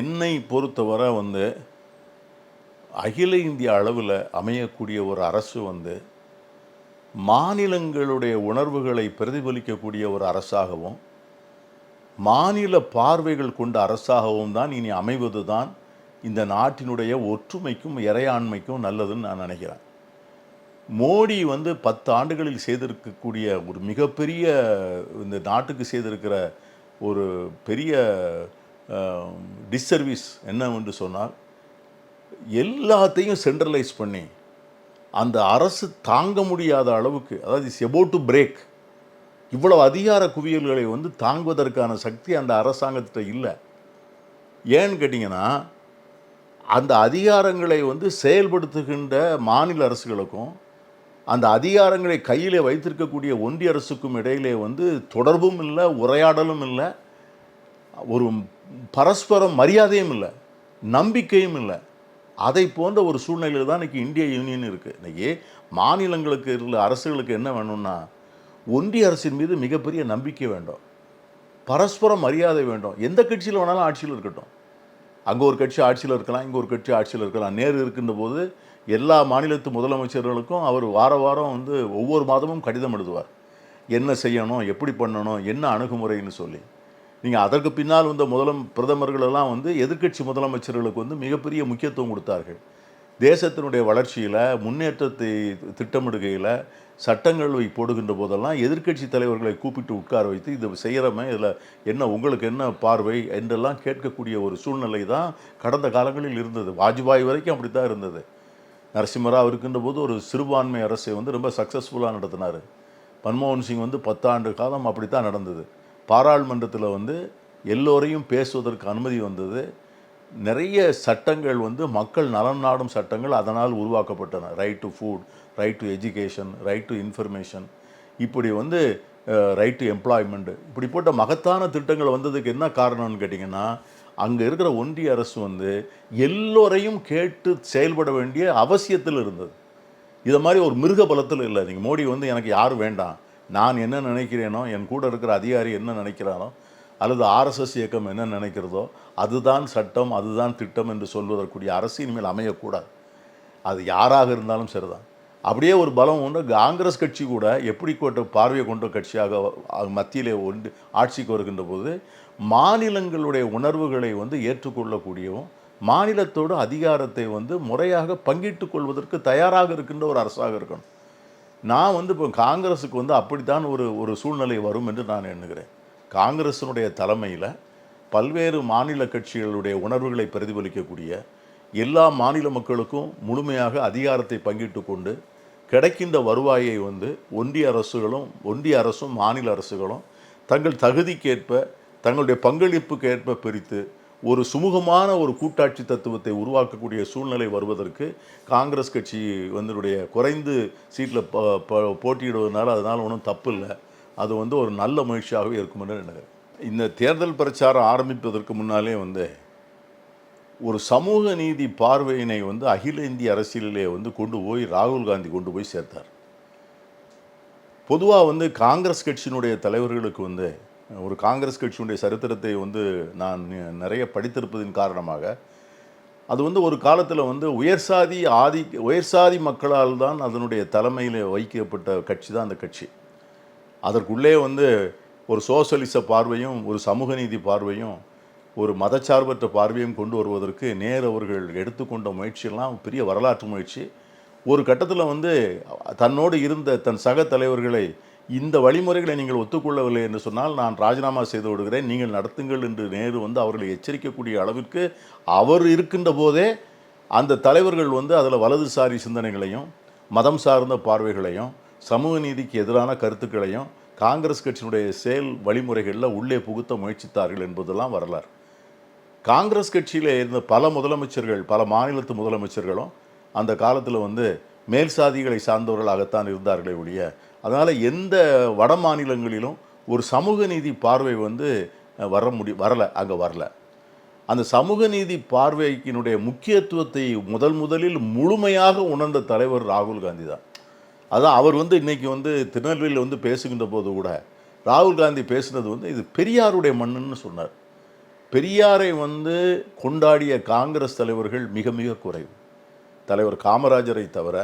என்னை பொறுத்தவரை வந்து அகில இந்திய அளவில் அமையக்கூடிய ஒரு அரசு வந்து மாநிலங்களுடைய உணர்வுகளை பிரதிபலிக்கக்கூடிய ஒரு அரசாகவும் மாநில பார்வைகள் கொண்ட அரசாகவும் தான் இனி அமைவது தான் இந்த நாட்டினுடைய ஒற்றுமைக்கும் இறையாண்மைக்கும் நல்லதுன்னு நான் நினைக்கிறேன். மோடி வந்து பத்து ஆண்டுகளில் செய்திருக்கக்கூடிய ஒரு மிகப்பெரிய இந்த நாட்டுக்கு செய்திருக்கிற ஒரு பெரிய டிஸ்சர்வீஸ் என்னவென்று சொன்னால் எல்லாத்தையும் சென்ட்ரலைஸ் பண்ணி அந்த அரசு தாங்க முடியாத அளவுக்கு அதாவது இஸ் எபோட் டு பிரேக் இவ்வளவு அதிகார குவியல்களை வந்து தாங்குவதற்கான சக்தி அந்த அரசாங்கத்திட்ட இல்லை. ஏன்னு கேட்டிங்கன்னா அந்த அதிகாரங்களை வந்து செயல்படுத்துகின்ற மாநில அரசுகளுக்கும் அந்த அதிகாரங்களை கையிலே வைத்திருக்கக்கூடிய ஒன்றிய அரசுக்கும் இடையிலே வந்து தொடர்பும் இல்லை உரையாடலும் இல்லை. ஒரு பரஸ்பரம் மரியாதையும் இல்லை நம்பிக்கையும் இல்லை. அதை போன்ற ஒரு சூழ்நிலையில் தான் இன்றைக்கி இந்திய யூனியன் இருக்குது இன்றைக்கி மாநிலங்களுக்கு உள்ள அரசுகளுக்கு என்ன வேணும்னா ஒன்றிய அரசின் மீது மிகப்பெரிய நம்பிக்கை வேண்டும். பரஸ்பரம் மரியாதை வேண்டும். எந்த கட்சியில் வேணாலும் ஆட்சியில் இருக்கட்டும். அங்கே ஒரு கட்சி ஆட்சியில் இருக்கலாம் இங்கே ஒரு கட்சி ஆட்சியில் இருக்கலாம். நேரு இருக்கின்ற போது எல்லா மாநிலத்து முதலமைச்சர்களுக்கும் அவர் வார வாரம் வந்து ஒவ்வொரு மாதமும் கடிதம் எழுதுவார். என்ன செய்யணும் எப்படி பண்ணணும் என்ன அணுகுமுறைன்னு சொல்லி. நீங்கள் அதற்கு பின்னால் வந்த முதலம் பிரதமர்களெல்லாம் வந்து எதிர்க்கட்சி முதலமைச்சர்களுக்கு வந்து மிகப்பெரிய முக்கியத்துவம் கொடுத்தார்கள். தேசத்தினுடைய வளர்ச்சியில் முன்னேற்றத்தை திட்டமிடுகையில் சட்டங்களை போடுகின்ற போதெல்லாம் எதிர்க்கட்சி தலைவர்களை கூப்பிட்டு உட்கார வைத்து இது செய்கிறமே இதில் என்ன உங்களுக்கு என்ன பார்வை என்றெல்லாம் கேட்கக்கூடிய ஒரு சூழ்நிலை தான் கடந்த காலங்களில் இருந்தது. வாஜ்பாய் வரைக்கும் அப்படி தான் இருந்தது. நரசிம்மராவ் இருக்கின்ற போது ஒரு சிறுபான்மை அரசை வந்து ரொம்ப சக்ஸஸ்ஃபுல்லாக நடத்தினார். மன்மோகன் சிங் வந்து பத்தாண்டு காலம் அப்படி தான் நடந்தது. பாராளுமன்றத்தில் வந்து எல்லோரையும் பேசுவதற்கு அனுமதி வந்தது. நிறைய சட்டங்கள் வந்து மக்கள் நலன் நாடும் சட்டங்கள் அதனால் உருவாக்கப்பட்டன. Right to food right to education right to information இப்படி வந்து ரைட் டு எம்ப்ளாய்மெண்ட் இப்படிப்பட்ட மகத்தான திட்டங்கள் வந்ததுக்கு என்ன காரணம்னு கேட்டிங்கன்னா அங்கே இருக்கிற ஒன்றிய அரசு வந்து எல்லோரையும் கேட்டு செயல்பட வேண்டிய அவசியத்தில் இருந்தது. இதை மாதிரி ஒரு மிருக பலத்தில் இல்லை. நீங்கள் மோடி வந்து எனக்கு யாரும் வேண்டாம். நான் என்ன நினைக்கிறேனோ என் கூட இருக்கிற அதிகாரி என்ன நினைக்கிறானோ அல்லது ஆர்எஸ்எஸ் இயக்கம் என்ன நினைக்கிறதோ அதுதான் சட்டம் அதுதான் திட்டம் என்று சொல்வதற்குரிய அரசு இனிமேல் அமையக்கூடாது. அது யாராக இருந்தாலும் சரிதான். அப்படியே ஒரு பலம் உண்டு. காங்கிரஸ் கட்சி கூட எப்படி கொண்ட பார்வை கொண்ட கட்சியாக மத்தியிலே ஒன்று ஆட்சிக்கு வருகின்ற போது மாநிலங்களுடைய உணர்வுகளை வந்து ஏற்றுக்கொள்ளக்கூடியவும் மாநிலத்தோடு அதிகாரத்தை வந்து முறையாக பங்கிட்டு கொள்வதற்கு தயாராக இருக்கின்ற ஒரு அரசாக இருக்கணும். நான் வந்து இப்போ காங்கிரஸுக்கு வந்து அப்படித்தான் ஒரு ஒரு சூழ்நிலை வரும் என்று நான் எண்ணுகிறேன். காங்கிரஸினுடைய தலைமையில் பல்வேறு மாநில கட்சிகளுடைய உணர்வுகளை பிரதிபலிக்கக்கூடிய எல்லா மாநில மக்களுக்கும் முழுமையாக அதிகாரத்தை பங்கிட்டு கொண்டு கிடைக்கின்ற வருவாயை வந்து ஒன்றிய அரசுகளும் ஒன்றிய அரசும் மாநில அரசுகளும் தங்கள் தகுதிக்கேற்ப தங்களுடைய பங்களிப்புக்கு ஏற்ப பிரித்து ஒரு சுமூகமான ஒரு கூட்டாட்சி தத்துவத்தை உருவாக்கக்கூடிய சூழ்நிலை வருவதற்கு காங்கிரஸ் கட்சி வந்துடைய குறைந்து சீட்டில் போட்டியிடுவதனால அதனால் ஒன்றும் தப்பு இல்லை அது வந்து ஒரு நல்ல முயற்சியாகவே இருக்கும் என்று நினைக்கிறேன். இந்த தேர்தல் பிரச்சாரம் ஆரம்பிப்பதற்கு முன்னாலே வந்து ஒரு சமூக நீதி பார்வையினை வந்து அகில இந்திய அரசியலிலே வந்து கொண்டு போய் ராகுல் காந்தி கொண்டு போய் சேர்த்தார். பொதுவாக வந்து காங்கிரஸ் கட்சியினுடைய தலைவர்களுக்கு வந்து ஒரு காங்கிரஸ் கட்சியுடைய சரித்திரத்தை வந்து நான் நிறைய படித்திருப்பதின் காரணமாக அது வந்து ஒரு காலத்தில் வந்து உயர்சாதி ஆதி உயர்சாதி மக்களால் தான் அதனுடைய தலைமையில் வைக்கப்பட்ட கட்சி தான் அந்த கட்சி. அதற்குள்ளே வந்து ஒரு சோசலிச பார்வையும் ஒரு சமூக நீதி பார்வையும் ஒரு மதச்சார்பற்ற பார்வையும் கொண்டு வருவதற்கு நேர் அவர்கள் எடுத்துக்கொண்ட முயற்சியெல்லாம் பெரிய வரலாற்று முயற்சி. ஒரு கட்டத்தில் வந்து தன்னோடு இருந்த தன் சக தலைவர்களை இந்த வழிமுறைகளை நீங்கள் ஒத்துக்கொள்ளவில்லை என்று சொன்னால் நான் ராஜினாமா செய்து விடுகிறேன். நீங்கள் நடத்துங்கள் என்று நேரு வந்து அவர்களை எச்சரிக்கக்கூடிய அளவிற்கு அவர் இருக்கின்ற போதே அந்த தலைவர்கள் வந்து அதில் வலதுசாரி சிந்தனைகளையும் மதம் சார்ந்த பார்வைகளையும் சமூக நீதிக்கு எதிரான கருத்துக்களையும் காங்கிரஸ் கட்சியினுடைய செயல் வழிமுறைகளில் உள்ளே புகுத்த முயற்சித்தார்கள் என்பதெல்லாம் வரலாறு. காங்கிரஸ் கட்சியில் இருந்த பல முதலமைச்சர்கள் பல மாநிலத்து முதலமைச்சர்களும் அந்த காலத்தில் வந்து மேல் சாதிகளை சார்ந்தவர்களாகத்தான் இருந்தார்களே ஒழிய அதனால் எந்த வட மாநிலங்களிலும் ஒரு சமூக நீதி பார்வை வந்து வர முடி வரலை அங்கே வரல. அந்த சமூக நீதி பார்வைக்கினுடைய முக்கியத்துவத்தை முதல் முதலில் முழுமையாக உணர்ந்த தலைவர் ராகுல் காந்தி தான். அதான் அவர் வந்து இன்றைக்கி வந்து திருநெல்வேலியில் வந்து பேசுகின்ற போது கூட ராகுல் காந்தி பேசுனது வந்து இது பெரியாருடைய மண்ணுன்னு சொன்னார். பெரியாரை வந்து கொண்டாடிய காங்கிரஸ் தலைவர்கள் மிக மிக குறைவு. தலைவர் காமராஜரை தவிர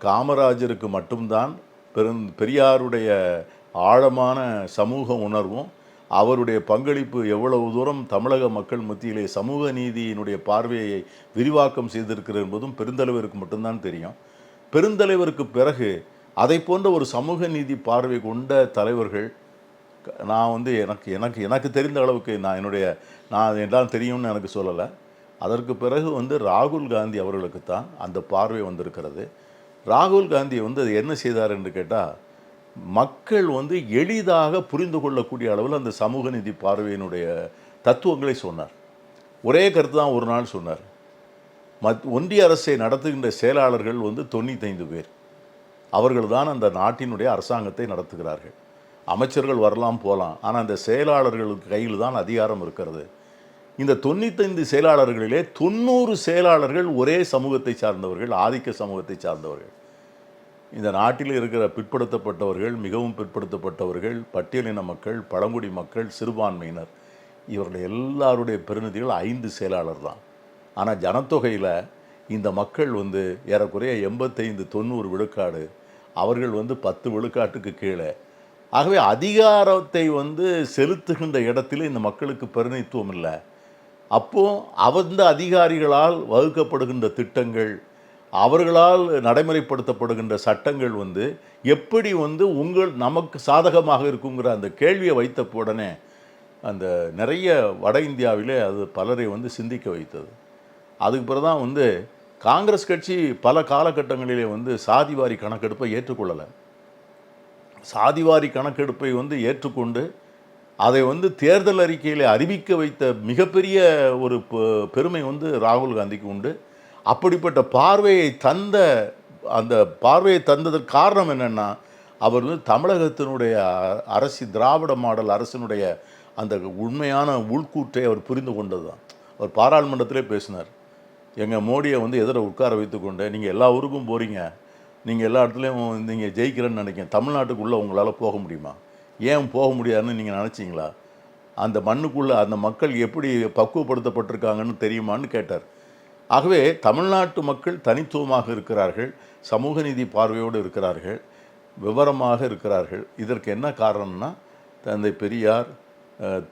காமராஜருக்கு மட்டும்தான் பெரும் பெரியாருடைய ஆழமான சமூக உணர்வும் அவருடைய பங்களிப்பு எவ்வளவு தூரம் தமிழக மக்கள் மத்தியிலே சமூக நீதியினுடைய பார்வையை விரிவாக்கம் செய்திருக்கிறது என்பதும் பெருந்தலைவருக்கு மட்டும்தான் தெரியும். பெருந்தலைவருக்கு பிறகு அதை போன்ற ஒரு சமூக நீதி பார்வை கொண்ட தலைவர்கள் நான் வந்து எனக்கு எனக்கு எனக்கு தெரிந்த அளவுக்கு நான் என்னுடைய நான் எல்லாம் தெரியும்னு எனக்கு சொல்லலை. அதற்கு பிறகு வந்து ராகுல் காந்தி அவர்களுக்கு தான் அந்த பார்வை வந்திருக்கிறது. ராகுல் காந்தி வந்து அது என்ன செய்தார் என்று கேட்டால் மக்கள் வந்து எளிதாக புரிந்து கொள்ளக்கூடிய அளவில் அந்த சமூக நீதி பார்வையினுடைய தத்துவங்களை சொன்னார். ஒரே கருத்து தான் ஒரு நாள் சொன்னார். மத் ஒன்றிய அரசை நடத்துகின்ற செயலாளர்கள் வந்து தொண்ணூத்தைந்து பேர். அவர்கள் தான் அந்த நாட்டினுடைய அரசாங்கத்தை நடத்துகிறார்கள். அமைச்சர்கள் வரலாம் போகலாம் ஆனால் அந்த செயலாளர்களுக்கு கையில் தான் அதிகாரம் இருக்கிறது. இந்த தொண்ணூத்தைந்து செயலாளர்களிலே தொண்ணூறு செயலாளர்கள் ஒரே சமூகத்தை சார்ந்தவர்கள் ஆதிக்க சமூகத்தை சார்ந்தவர்கள். இந்த நாட்டில் இருக்கிற பிற்படுத்தப்பட்டவர்கள் மிகவும் பிற்படுத்தப்பட்டவர்கள் பட்டியலின மக்கள் பழங்குடி மக்கள் சிறுபான்மையினர் இவர்கள் எல்லாருடைய பிரதிநிதிகள் ஐந்து செயலாளர் தான் ஆனால் ஜனத்தொகையில் இந்த மக்கள் வந்து ஏறக்குறைய எண்பத்தைந்து தொண்ணூறு விழுக்காடு அவர்கள் வந்து பத்து விழுக்காட்டுக்கு கீழே. ஆகவே அதிகாரத்தை வந்து செலுத்துகின்ற இடத்துல இந்த மக்களுக்கு பிரதிநிதித்துவம் இல்லை. அப்போது அந்த அதிகாரிகளால் வகுக்கப்படுகின்ற திட்டங்கள் அவர்களால் நடைமுறைப்படுத்தப்படுகின்ற சட்டங்கள் வந்து எப்படி வந்து உங்கள் நமக்கு சாதகமாக இருக்குங்கிற அந்த கேள்வியை வைத்த உடனே அந்த நிறைய வட இந்தியாவிலே அது பலரை வந்து சிந்திக்க வைத்தது. அதுக்கு பிறகு தான் வந்து காங்கிரஸ் கட்சி பல காலகட்டங்களிலே வந்து சாதிவாரி கணக்கெடுப்பை ஏற்றுக்கொள்ளலை. சாதிவாரி கணக்கெடுப்பை வந்து ஏற்றுக்கொண்டு அதை வந்து தேர்தல் அறிக்கையில் அறிவிக்க வைத்த மிகப்பெரிய ஒரு பெருமை வந்து ராகுல் காந்திக்கு உண்டு. அப்படிப்பட்ட பார்வையை தந்த அந்த பார்வையை தந்ததற்கு காரணம் என்னென்னா அவர் வந்து தமிழகத்தினுடைய அ- அரசு திராவிட மாடல் அரசினுடைய அந்த உண்மையான உள்கூற்றை அவர் புரிந்து கொண்டது தான் அவர் பாராளுமன்றத்திலே பேசினார். எங்கள் மோடியை வந்து எதிர உட்கார வைத்துக்கொண்டு நீங்கள் எல்லா ஊருக்கும் போகிறீங்க நீங்கள் எல்லா இடத்துலையும் நீங்கள் ஜெயிக்கிறேன்னு நினைக்கிறேன். தமிழ்நாட்டுக்குள்ளே உங்களால் போக முடியுமா? ஏன் போக முடியாதுன்னு நீங்கள் நினச்சிங்களா? அந்த மண்ணுக்குள்ளே அந்த மக்கள் எப்படி பக்குவப்படுத்தப்பட்டிருக்காங்கன்னு தெரியுமான்னு கேட்டார். ஆகவே தமிழ்நாட்டு மக்கள் தனித்துவமாக இருக்கிறார்கள் சமூக நீதி பார்வையோடு இருக்கிறார்கள் விவரமாக இருக்கிறார்கள். இதற்கு என்ன காரணம்னா தந்தை பெரியார்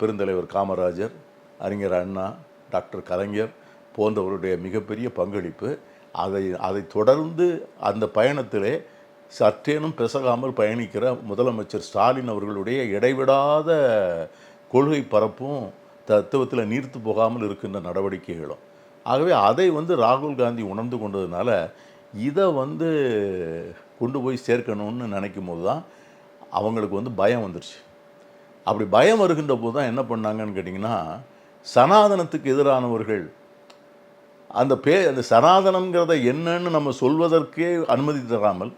பெருந்தலைவர் காமராஜர் அறிஞர் அண்ணா டாக்டர் கலைஞர் போன்றவருடைய மிகப்பெரிய பங்களிப்பு. அதை அதை தொடர்ந்து அந்த பயணத்திலே சற்றேனும் பிசகாமல் பயணிக்கிற முதலமைச்சர் ஸ்டாலின் அவர்களுடைய இடைவிடாத கொள்கை பரப்பும் தத்துவத்தில் நீர்த்து போகாமல் இருக்கின்ற நடவடிக்கைகளும். ஆகவே அதை வந்து ராகுல் காந்தி உணர்ந்து கொண்டதுனால இதை வந்து கொண்டு போய் சேர்க்கணும்னு நினைக்கும் போது தான் அவங்களுக்கு வந்து பயம் வந்துருச்சு. அப்படி பயம் வருகின்ற போது தான் என்ன பண்ணாங்கன்னு கேட்டிங்கன்னா சனாதனத்துக்கு எதிரானவர்கள் அந்த பே அந்த சனாதனங்கிறத என்னன்னு நம்ம சொல்வதற்கே அனுமதி தராமல்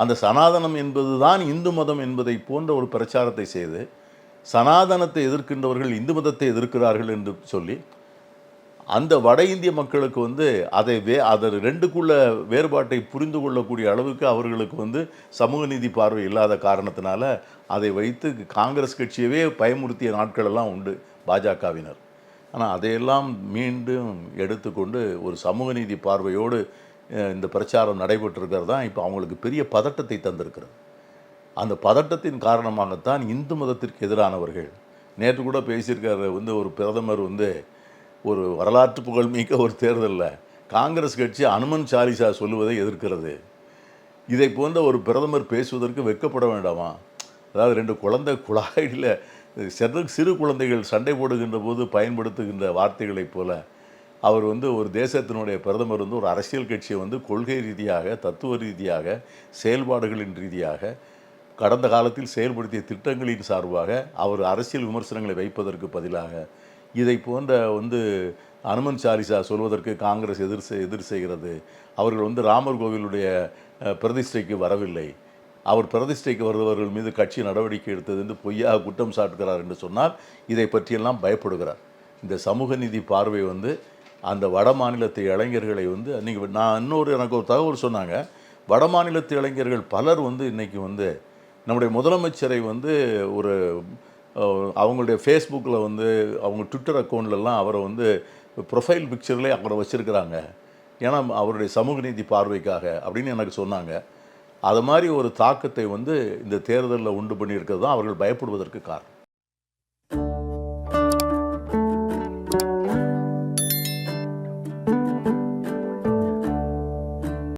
அந்த சனாதனம் என்பது தான் இந்து மதம் என்பதை போன்ற ஒரு பிரச்சாரத்தை செய்து சனாதனத்தை எதிர்க்கின்றவர்கள் இந்து மதத்தை எதிர்க்கிறார்கள் என்று சொல்லி அந்த வட இந்திய மக்களுக்கு வந்து அதை வே அதை ரெண்டுக்குள்ள வேறுபாட்டை புரிந்து கொள்ளக்கூடிய அளவுக்கு அவர்களுக்கு வந்து சமூக நீதி பார்வை இல்லாத காரணத்தினால அதை வைத்து காங்கிரஸ் கட்சியவே பயமுறுத்திய நாட்களெல்லாம் உண்டு பாஜகவினர். ஆனால் அதையெல்லாம் மீண்டும் எடுத்துக்கொண்டு ஒரு சமூக நீதி பார்வையோடு இந்த பிரச்சாரம் நடைபெற்றிருக்கிறது தான் இப்போ அவங்களுக்கு பெரிய பதட்டத்தை தந்திருக்கிறது. அந்த பதட்டத்தின் காரணமாகத்தான் இந்து மதத்திற்கு எதிரானவர்கள் நேற்று கூட பேசியிருக்காரு வந்து ஒரு பிரதமர் வந்து ஒரு வரலாற்று புகழ்மிக்க ஒரு தேர்தலில் காங்கிரஸ் கட்சி அனுமன் சாலிசா சொல்லுவதை எதிர்க்கிறது. இதை போன்ற ஒரு பிரதமர் பேசுவதற்கு வெட்கப்பட வேண்டாமா? அதாவது ரெண்டு குழந்தை குழாயில் சிறு சிறு குழந்தைகள் சண்டை போடுகின்ற போது பயன்படுத்துகின்ற வார்த்தைகளைப் போல அவர் வந்து ஒரு தேசத்தினுடைய பிரதமர் வந்து ஒரு அரசியல் கட்சியை வந்து கொள்கை ரீதியாக தத்துவ ரீதியாக செயல்பாடுகளின் ரீதியாக கடந்த காலத்தில் செயல்படுத்திய திட்டங்களின் சார்பாக அவர் அரசியல் விமர்சனங்களை வைப்பதற்கு பதிலாக இதை போன்ற வந்து அனுமன் சாலிசா சொல்வதற்கு காங்கிரஸ் எதிர் எதிர் செய்கிறது. அவர்கள் வந்து ராமர் கோவிலுடைய பிரதிஷ்டைக்கு வரவில்லை. அவர் பிரதிஷ்டைக்கு வருபவர்கள் மீது கட்சி நடவடிக்கை எடுத்தது என்று பொய்யாக குற்றம் சாட்டுகிறார் என்று சொன்னால் இதை பற்றியெல்லாம் பயப்படுகிறார். இந்த சமூக நீதி பார்வை வந்து அந்த வட மாநிலத்து இளைஞர்களை வந்து நீங்கள் நான் இன்னொரு எனக்கு ஒரு தகவல் சொன்னாங்க. வட மாநிலத்து இளைஞர்கள் பலர் வந்து இன்றைக்கி வந்து நம்முடைய முதலமைச்சரை வந்து ஒரு அவங்களுடைய ஃபேஸ்புக்கில் வந்து அவங்க ட்விட்டர் அக்கௌண்ட்லலாம் அவரை வந்து ப்ரொஃபைல் பிக்சர்லேயே அவரை வச்சுருக்கிறாங்க. ஏன்னா அவருடைய சமூக நீதி பார்வைக்காக அப்படின்னு எனக்கு சொன்னாங்க. அது மாதிரி ஒரு தாக்கத்தை வந்து இந்த தேர்தலில் உண்டு பண்ணியிருக்கிறது தான் அவர்கள் பயப்படுவதற்கு காரணம்.